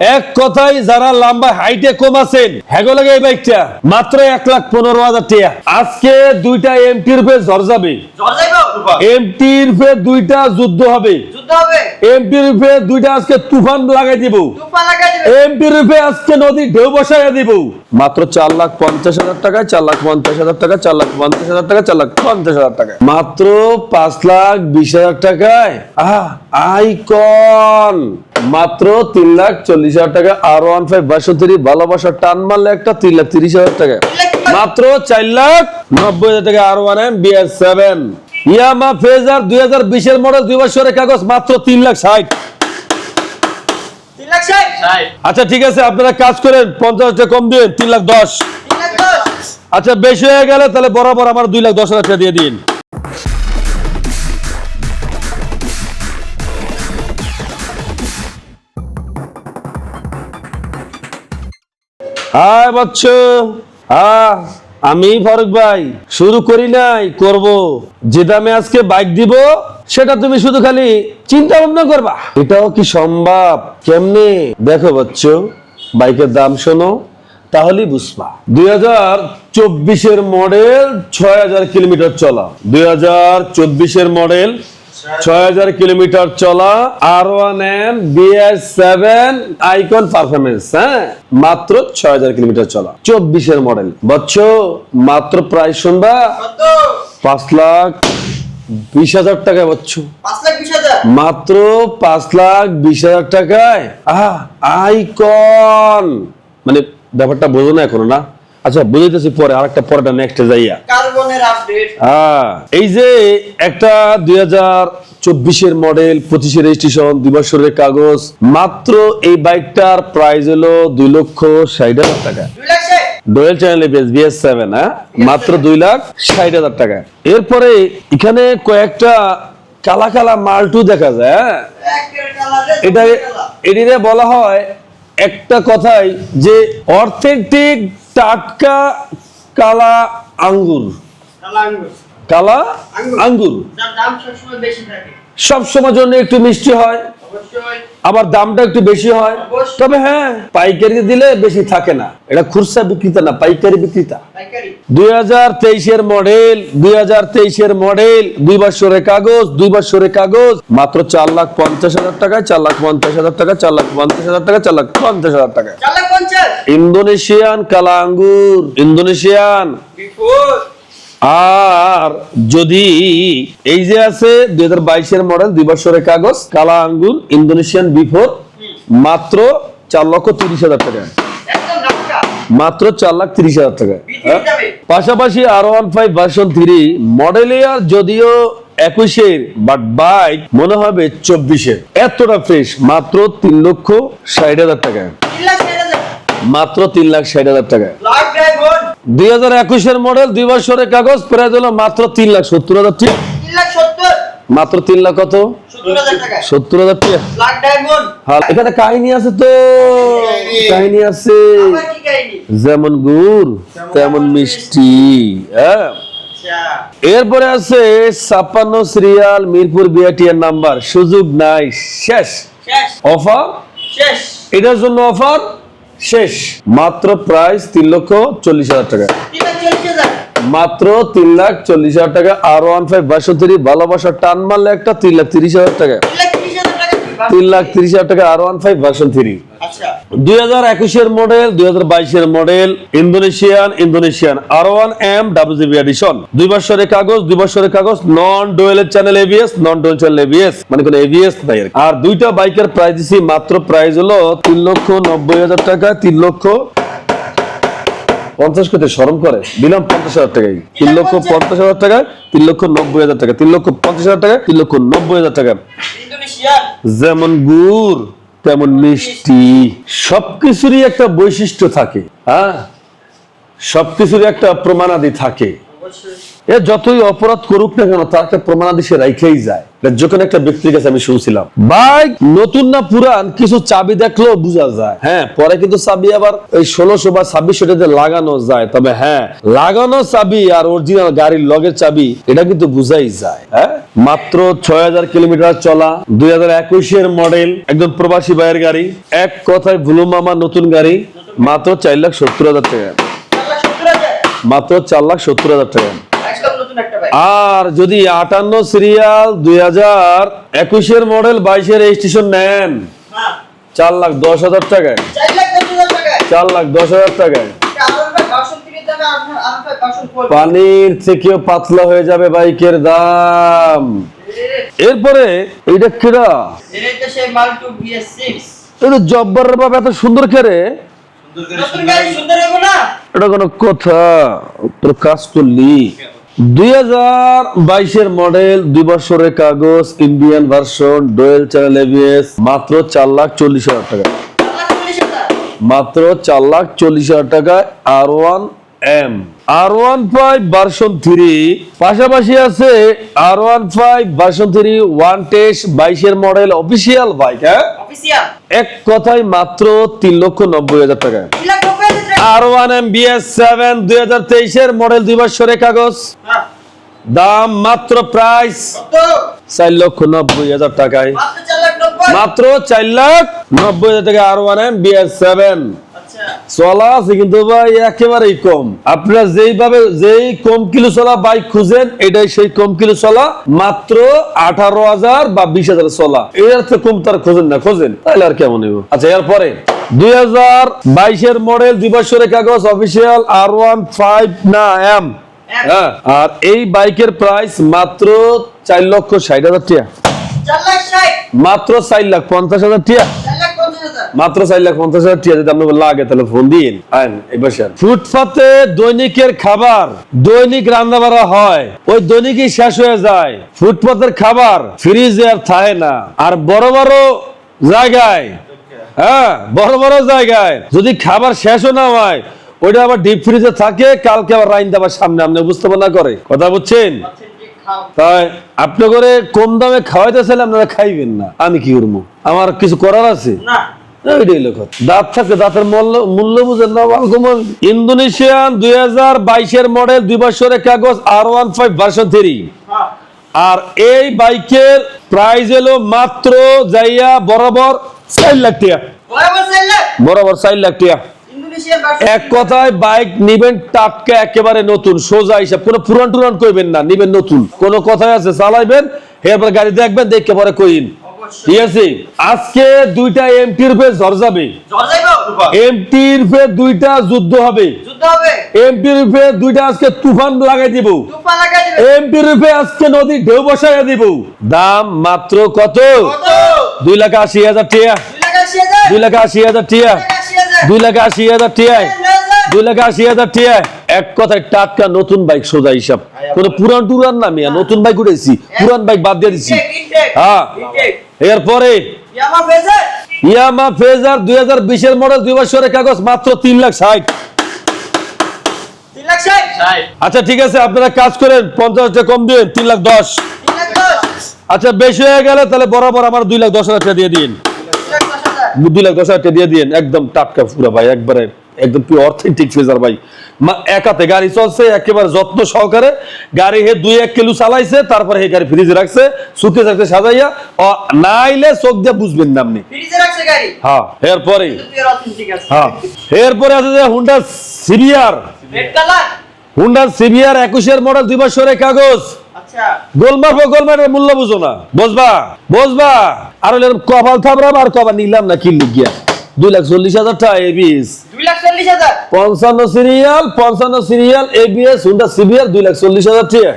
এক কথাই যারা লম্বা হাইটে কম আছেন হ্যাগো লাগে এই বাইকটা। মাত্র এক লাখ পনেরো হাজার টাকা। আজকে দুইটা এমটি রূপে ঝর যাবে। জ্বর যাইবো? এমটি রূপে দুইটা যুদ্ধ হবে। এমটি রূপে দুইটা আজকে তুফান লাগাই দিব। এমপি রূপে আজকে নদী ঢেউ বসাইয়া দিব। মাত্র চার লাখ পঞ্চাশ হাজার টাকা চার লাখ পঞ্চাশ হাজার টাকা চার লাখ পঞ্চাশ হাজার টাকা চার লাখ পঞ্চাশ হাজার টাকা মাত্র পাঁচ লাখ বিশ হাজার টাকায়। আহ আইকন। মাত্র তিন লাখ চল্লিশ হাজার টাকা আর ওয়ান ফাইভ বাষট্টি ভালোবাসা টান মারলে একটা তিন লাখ তিরিশ হাজার টাকা। মাত্র চার লাখ নব্বই হাজার টাকা R one M BS seven Yamaha Fazer দুই হাজার বিশের মডেল দুই বছরের কাগজ মাত্র তিন লাখ ষাট। আচ্ছা ঠিক আছে আপনারা কাজ করেন পঞ্চাশ টাকা কম দিন তিন লাখ দশ। আচ্ছা বেশি হয়ে গেলে তাহলে বরাবর আমার দুই লাখ দশ হাজার টাকা দিয়ে দিন। হাই বচ্চ। হ্যাঁ আমি ফারুক ভাই, শুরু করি নাই, করব। যে দামে আজকে বাইক দিব, সেটা তুমি শুধু খালি চিন্তা ভাবনা করবা। এটাও কি সম্ভব? কেমনে? দেখো বচ্চ বাইকের দাম শোনো, তাহলেই বুঝবা। দুই হাজার চব্বিশের মডেল ছয় হাজার কিলোমিটার চলা। দুই হাজার চব্বিশের মডেল ছয় হাজার কিলোমিটার চলা আর one M BS seven icon performance হ্যাঁ? মাত্র ছয় হাজার কিলোমিটার চলা। চব্বিশের মডেল বচ্চ মাত্র প্রায় শুনবা? পাঁচ লাখ বিশ হাজার টাকা বচ্চ মাত্র পাঁচ লাখ বিশ হাজার টাকায়? আহ আইকন মানে ব্যাপারটা বোঝো না এখনও না? আচ্ছা বুঝাইতেছি পরে আরেকটা পরেটা নেক্সটে যাইয়া। কার্বনের আপডেট হ্যাঁ এই যে একটা দুই হাজার চব্বিশের মডেল পঁচিশের রেজিস্ট্রেশন দুই বছরের কাগজ মাত্র এই বাইকটার প্রাইস হলো দুই লক্ষ ষাট হাজার টাকা। Dual channel ABS BS seven হ্যাঁ? মাত্র দুই লাখ ষাট হাজার টাকা। এরপরে এখানে কয়েকটা কালা কালা মালটু দেখা যায় হ্যাঁ? এটা এটিতে বলা হয় একটা কথাই যে অর্থেটিক টাটকা কালা আঙ্গুর। কালা আঙ্গুর। সব সময় জন্য একটু মিষ্টি হয়। আবার দামটা একটু বেশি হয়। তবে হ্যাঁ পাইকারি দিলে বেশি থাকে না। এটা খুচরা বিক্রেতা না পাইকারি বিক্রেতা। দুই হাজার তেইশের মডেল দুই হাজার তেইশের মডেল দুই বছরের কাগজ দুই বছরের কাগজ মাত্র চার লাখ পঞ্চাশ হাজার টাকা চার লাখ পঞ্চাশ হাজার টাকা চার লাখ পঞ্চাশ হাজার টাকা চার লাখ পঞ্চাশ হাজার টাকা ইন্দোনেশিয়ান কালা আঙ্গুর ইন্দোনেশিয়ান আর যদি এই যে আছে দুই হাজার বাইশের মডেল দুই বছরের কাগজ কালা আঙ্গুর ইন্দোনেশিয়ান বিফোর মাত্র চার লক্ষ তিরিশ হাজার টাকা। মাত্র চার লাখ তিরিশ হাজার টাকা। পাশাপাশি R one five version three model year যদিও একুশের বাট বাইক মনে হবে চব্বিশের। এতটা ফ্রেশ মাত্র তিন লক্ষ ষাট হাজার টাকা। মাত্র তিন লাখ ষাট হাজার টাকা। দুই হাজার একুশের মডেল দুই বছরের কাগজ প্রায় হলো মাত্র তিন লাখ সত্তর হাজার লাখ মাত্র তিন লাখ কত? সত্তর হাজার টাকা। হ্যাঁ, এখানে কাহিনী আছে তো। কাহিনী। আছে। যেমন গুড় তেমন মিষ্টি। হ্যাঁ। আচ্ছা। এরপরে আছে ছাপ্পান্ন সিরিয়াল মিরপুর বিআটিএর নাম্বার সুযোগ নাই শেষ। অফার এটার জন্য অফার শেষ। মাত্র প্রাইস তিন লক্ষ চল্লিশ হাজার টাকা। মাত্র তিন লাখ চল্লিশ হাজার টাকা। আর ওয়ান ফাইভ বাষট্টি ভালোবাসা টান মারলে একটা তিন লাখ তিরিশ হাজার টাকা। তিন লাখ তিরিশ হাজার টাকা R one five version three দুই হাজার একুশের মডেল দুই হাজার বাইশের model Indonesian Indonesian R one M WGB edition দুই বছরের কাগজ দুই বছরের কাগজ non channel ABS non dual channel ABS মানে কোনো এবিএস নাই আর দুইটা বাইকের প্রাইস দিছি মাত্র প্রাইস হলো তিন লক্ষ নব্বই হাজার টাকা তিন লক্ষ পঞ্চাশ কোটি সরম করে। দিলাম পঞ্চাশ হাজার টাকায়। তিন লক্ষ পঞ্চাশ। হাজার টাকা তিন লক্ষ নব্বই হাজার টাকা তিন লক্ষ পঞ্চাশ হাজার টাকা তিন লক্ষ নব্বই হাজার টাকা যেমন গুড় তেমন মিষ্টি। সবকিছুরই একটা বৈশিষ্ট্য থাকে হ্যাঁ? সবকিছুরই একটা প্রমাণাদি থাকে। এ যতই অপরাধ করুক না কেন, তার একটা প্রমাণাদি সে রাইখেই যায়। যখন একটা ব্যক্তির কাছে আমি শুনছিলাম। বাইক, নতুন না পুরান, কিছু চাবি দেখলেও বোঝা যায়। হ্যাঁ পরে কিন্তু চাবি আবার এই ষোলোশো বা ছাব্বিশশো টাকাতে লাগানো যায়। তবে হ্যাঁ লাগানো চাবি আর অরিজিনাল গাড়ির লগের চাবি, এটা কিন্তু বুঝাই যায়। হ্যাঁ মাত্র ছয় হাজার কিলোমিটার চলা, দুই হাজার একুশের মডেল, একজন প্রবাসী ভাইয়ের গাড়ি, এক কথায় ভুলু মামা নতুন গাড়ি, মাত্র চার লাখ সত্তর হাজার টাকা। মাত্র চার লাখ সত্তর হাজার টাকা একদম নতুন একটা বাইক আর যদি আটান্ন সিরিয়াল দুই হাজার একুশের মডেল বাইশের রেজিস্ট্রেশন নেন চার লাখ দশ হাজার টাকায়। চার লাখ দশ হাজার টাকায়? পানির থেকেও পাতলা হয়ে যাবে বাইকের দাম। এরপরে এইটা কিরা এটা জব্বার বাবা এত সুন্দর করে। এটা কোনো কথা। তোর কাজ করলি। দুই হাজার বাইশের মডেল দুই বছরের কাগজ Indian version dual channel ABS মাত্র চার লাখ চল্লিশ হাজার টাকা। মাত্র চার লাখ চল্লিশ হাজার টাকায় R one M R one five version three পাশাপাশি আছে R one five version three one test বাইশের মডেল অফিসিয়াল বাইক হ্যাঁ? এক কথায় মাত্র তিন লক্ষ নব্বই হাজার টাকা। R one M BS seven দুই হাজার তেইশের মডেল দুই কাগজ। দাম মাত্র প্রাইস চার লক্ষ নব্বই হাজার টাকায়। মাত্র চার লাখ নব্বই হাজার টাকা R one M BS seven চলা আছে কিন্তু ভাই একেবারেই কম। আপনারা যেইভাবে যেই কম কিলো চলা বাইক খুঁজেন এটাই সেই কম কিলো চলা মাত্র আঠারো হাজার বা বিশ হাজার চলা। এর তো কম তার খোঁজেন না খোঁজেন। তাহলে আর কেমন আচ্ছা এরপরে দুই হাজার বাইশের মডেল দুই বছরের কাগজ অফিসিয়াল আর ওয়ান ফাইভ না এম হ্যাঁ আর এই বাইকের প্রাইস মাত্র চার লক্ষ ষাট হাজার টিয়া মাত্র চার লাখ পঞ্চাশ হাজার টিয়া মাত্র চার লাখ পঞ্চাশ হাজার টিয়া যদি আপনার লাগে তাহলে ফোন দিন আইন এবার ফুটপাতে দৈনিকের খাবার দৈনিক রান্না বাড়া হয় ওই দৈনিকই শেষ হয়ে যায়। ফুটপাতের খাবার ফ্রিজে আর থাকে না। আর বড় বড় জায়গায় হ্যাঁ বড় বড় জায়গায়। যদি খাবার শেষও না হয় ওইটা আবার ডিপ ফ্রিজে থাকে কালকে আবার রাইন দেবার সামনে আপনি বুঝতে না করে? কথা বুঝছেন? খাও তাই আপনি করে কম দামে খাওয়াইতেছিলেন আপনারা খাইবেন না। আমি কি করব? আমার কিছু করার আছে? না। এইটাই দাঁত থাকে দাঁতের মূল্য মূল্য বুঝেন না ইন্দোনেশিয়ান দুই হাজার বাইশের মডেল দুই বছরের কাগজ R one five version three আর এই বাইকের প্রাইস এলো মাত্র যাইয়া বরাবর চার লাখ বরাবর চার লাখ? এক কথায় বাইক নিবেন টাটকা একেবারে নতুন সোজা হিসাব। কোনো পুরান টুরান কইবেন না নিবেন নতুন। কোন কথায় আছে চালাইবেন এরপর গাড়ি দেখবেন দেখে পরে কইন। ঠিক আছে? আজকে দুইটা এমটির রূপে ঝড় যাবে। জ্বর যাইবো? এমটি দুইটা যুদ্ধ হবে। যুদ্ধ রূপে দুইটা আজকে তুফান লাগাই দিব। তুফান লাগাই দিবে। এমটি রূপে আজকে নদী ঢেউ বসাইয়া দিব। দাম মাত্র কত? কত? দুই লাখ আশি হাজার টিয়া। দুই লাখ আশি হাজার। দুই লাখ আশি হাজার টিয়া। দুই লাখ আশি হাজার। দুই লাখ আশি হাজার টিয়ায় দুই লাখ আশি হাজার। টিয়া। এক কথায় টাটকা নতুন বাইক সোজা হিসাব। কোন পুরান টুরান না মিয়া নতুন বাইক উঠেছি পুরান বাইক বাদ দিয়ে দিছি। হ্যাঁ। এরপরে ইয়ামা ফেজার। দুই হাজার বিশের মডেল দুই বছরের কাগজ মাত্র তিন লাখ ষাট। আচ্ছা ঠিক আছে আপনারা কাজ করেন পঞ্চাশ টাকা কম দিন তিন লাখ দশ। আচ্ছা বেশি হয়ে গেলে তাহলে বরাবর আমার দুই লাখ দশ হাজার টাকা দিয়ে দিন। দুই লাখ দশ হাজার টাকা দিয়ে দিন একদম টাটকা পুরো ভাই একবারে একদম পিওর অথেন্টিক ফেজার ভাই। একাতে গাড়ি চলছে একেবারে যত্ন সহকারে। গাড়ি হে দুই এক কিলো চালাইছে তারপরে হে গাড়ি ফ্রিজে রাখছে সুকে রাখছে সাজাইয়া। ও না আইলে চোখ দিয়ে বুঝবেন না আপনি। ফ্রিজে রাখছে গাড়ি? হ্যাঁ এরপরে। হ্যাঁ এরপরে আছে যে Honda CBR red colour Honda CBR একুশের মডেল দুই বছরের কাগজ। আচ্ছা। গোলমার পর গোলমারের মূল্য বুঝো না। বুঝবা বুঝবা আর কপাল থাপড়াম আর কপাল নিলাম না কি লিখিয়া দুই লাখ চল্লিশ হাজার টাকা এবিএস পঞ্চান্ন সিরিয়াল পঞ্চান্ন সিরিয়াল এবিএস হুন্ডা সিভিয়ার দুই লাখ চল্লিশ হাজার টাকা।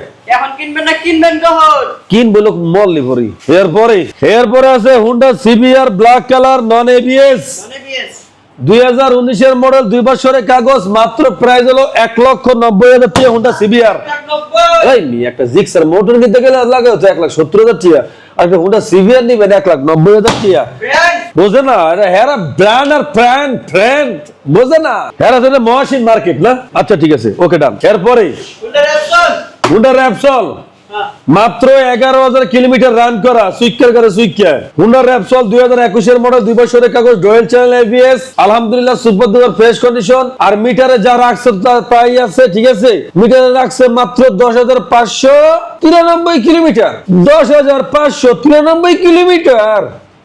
এরপরে এরপরে আছে Honda CBR black colour non ABS BS দুই হাজার উনিশের মডেল দুই বছরের কাগজ মাত্র প্রাইস হলো এক লক্ষ নব্বই হাজার টাকা হুন্ডা মি একটা জিক্সার মোটর কিনতে গেলে লাগে এক লাখ সত্তর হাজার টিয়া। আর একটা হুন্ডা সিভিয়ার নিবেন এক লাখ নব্বই হাজার টিয়া। বোঝে না এটা হেরা ব্র্যান্ড আর ফ্র্যান্ড ফ্রেন্ড বোঝে না। হেরা তো মহাসিন মার্কেট না? আচ্ছা ঠিক আছে ওকে ডান এরপরে হুন্ডা র্যাপসল মাত্র এগারো হাজার কিলোমিটার রান করা সুইকার করে সুইকার হুন্ডা র্যাপসল দুই হাজার একুশের মডেল দুই বছরের কাগজ ডোয়েল চ্যানেল এবিএস আলহামদুলিল্লাহ সুপার দুবার ফ্রেশ কন্ডিশন আর মিটারে যা রাখছে তা- তাই আছে, ঠিক আছে? মিটারে রাখছে মাত্র দশ হাজার পাঁচশো তিরানব্বই কিলোমিটার। দশ হাজার পাঁচশো তিরানব্বই কিলোমিটার।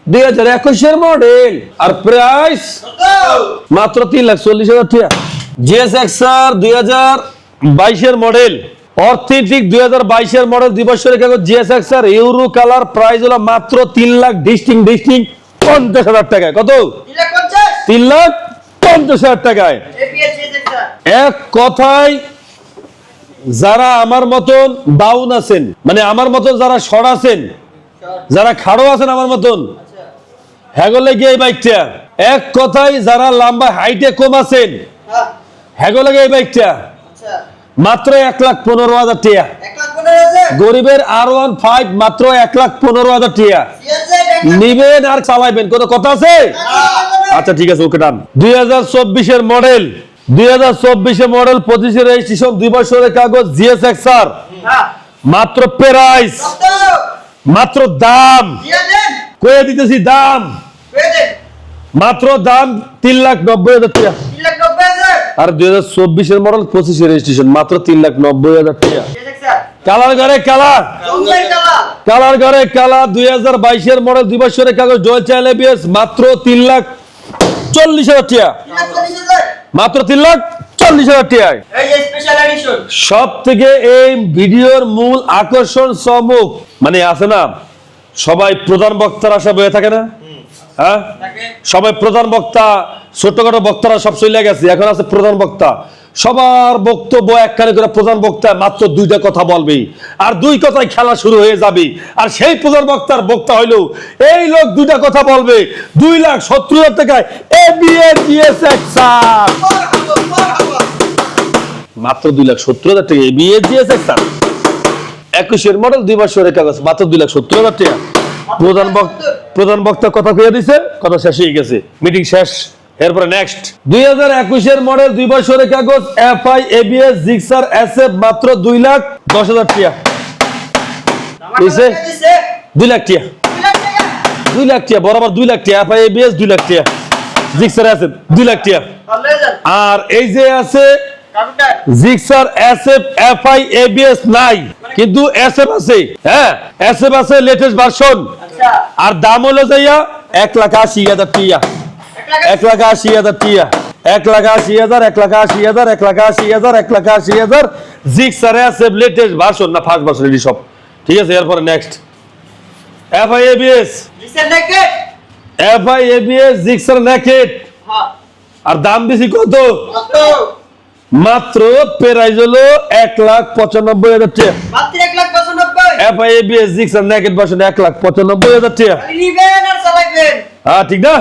দুই হাজার একুশের মডেল আর প্রাইস মাত্র তিন লাখ চল্লিশ হাজার জিএস এক্সআর দুই হাজার বাইশের মডেল অর্থনৈতিক দুই হাজার বাইশের মডেল দুই বছরের কাগজ জিএস ইউরো কালার প্রাইস হলো মাত্র তিন লাখ ডিস্টিং ডিস্টিং পঞ্চাশ হাজার টাকায়। কত? তিন লাখ পঞ্চাশ? হাজার টাকায়। এক কথায় যারা আমার মতন ডাউন আছেন মানে আমার মতন যারা সর আছেন যারা খাড়ো আছেন আমার মতন আচ্ছা। হ্যাগলে গিয়ে এই বাইকটা এক কথায় যারা লম্বা হাইটে কম আছেন হ্যাঁ। হ্যাগলে গিয়ে এই বাইকটা মাত্র এক লাখ পনেরো হাজার টিয়া। গরিবের আর ওয়ান ফাইভ মাত্র এক লাখ পনেরো হাজার টিয়া। নিবেন আর চালাইবেন কোনো কথা আছে? আচ্ছা ঠিক আছে ওকে ডান। দুই হাজার চব্বিশের মডেল দুই হাজার চব্বিশের মডেল পঁচিশের রেজিস্ট্রেশন দুই বছরের কাগজ জিএস এক্সআর। হ্যাঁ মাত্র প্রাইস মাত্র দাম। কয়ে দিতেছি দাম। মাত্র দাম তিন লাখ নব্বই হাজার টাকা তিন লাখ নব্বই হাজার আর দুই হাজার চব্বিশের মডেল পঁচিশের রেজিস্ট্রেশন মাত্র তিন লাখ নব্বই হাজার টাকা। কালার ঘরে কালার কালার কালার ঘরে কালা দুই হাজার বাইশের মডেল দুই বছরের কাগজ ডোয়েল চাইল এবিএস মাত্র তিন লাখ চল্লিশ হাজার টাকা। মাত্র তিন লাখ চল্লিশ হাজার টাকায় সব থেকে এই ভিডিওর মূল আকর্ষণ চমক মানে আছে না সবাই প্রধান বক্তার আশা বয়ে থাকে না? হ্যাঁ? সবাই প্রধান বক্তা ছোটখাটো বক্তারা সব চলে গেছে, এখন আছে প্রধান বক্তা। সবার বক্তব্য একখানে করে প্রধান বক্তা মাত্র দুইটা কথা বলবে। আর দুই কথায় খেলা শুরু হয়ে যাবে। আর সেই প্রধান বক্তার বক্তা হইল, এই লোক দুইটা কথা বলবে। দুই লাখ সত্তর হাজার টাকায় এ মাত্র দুই লাখ সত্তর হাজার টাকা এক্সার একুশের মডেল দুই বছরের কাগজ, মাত্র দুই লাখ সত্তর হাজার টাকা। প্রধান বক্তা প্রধান বক্তা কথা কয়ে দিছে, কথা শেষ হয়ে গেছে। মিটিং শেষ। এরপরে নেক্সট দুই হাজার একুশের মডেল দুই বছরের কাগজ F I ABS Gixxer S F মাত্র দুই লাখ দশ হাজার? দিছে? দুই লাখ টাকা দুই লাখ টাকা বরাবর দুই লাখ টাকা এফ আই এবিএস দুই লাখ টাকা জিক্সার এস এফ দুই লাখ যান আর এই যে আছে জিক্সার এসএফ এফআই এবিএস নাই। কিন্তু এসএফ আছে হ্যাঁ? এসএফ আছে লেটেস্ট ভার্সন আচ্ছা। আর দাম হলো যাইয়া এক লাখ আশি হাজার টিয়া। এক লাখ আশি হাজার টিয়া। এক লাখ আশি হাজার এক লাখ আশি হাজার এক লাখ আশি হাজার এক লাখ আশি হাজার। জিক্সার এসএফ লেটেস্ট ভার্সন না ফার্স্ট ভার্সন এটি সব। ঠিক আছে এরপরে নেক্সট এফআই এবিএস দিছে naked FI ABS Gixxer naked আর দাম বেশি কত? মাত্র প্রাইস হলো এক লাখ পঁচানব্বই হাজার টাকা লাখ পঁচানব্বই। এফআইএবিএস জিক্সার নেকেট ভার্সন এক লাখ পঁচানব্বই হাজার টাকা হ্যাঁ ঠিক না?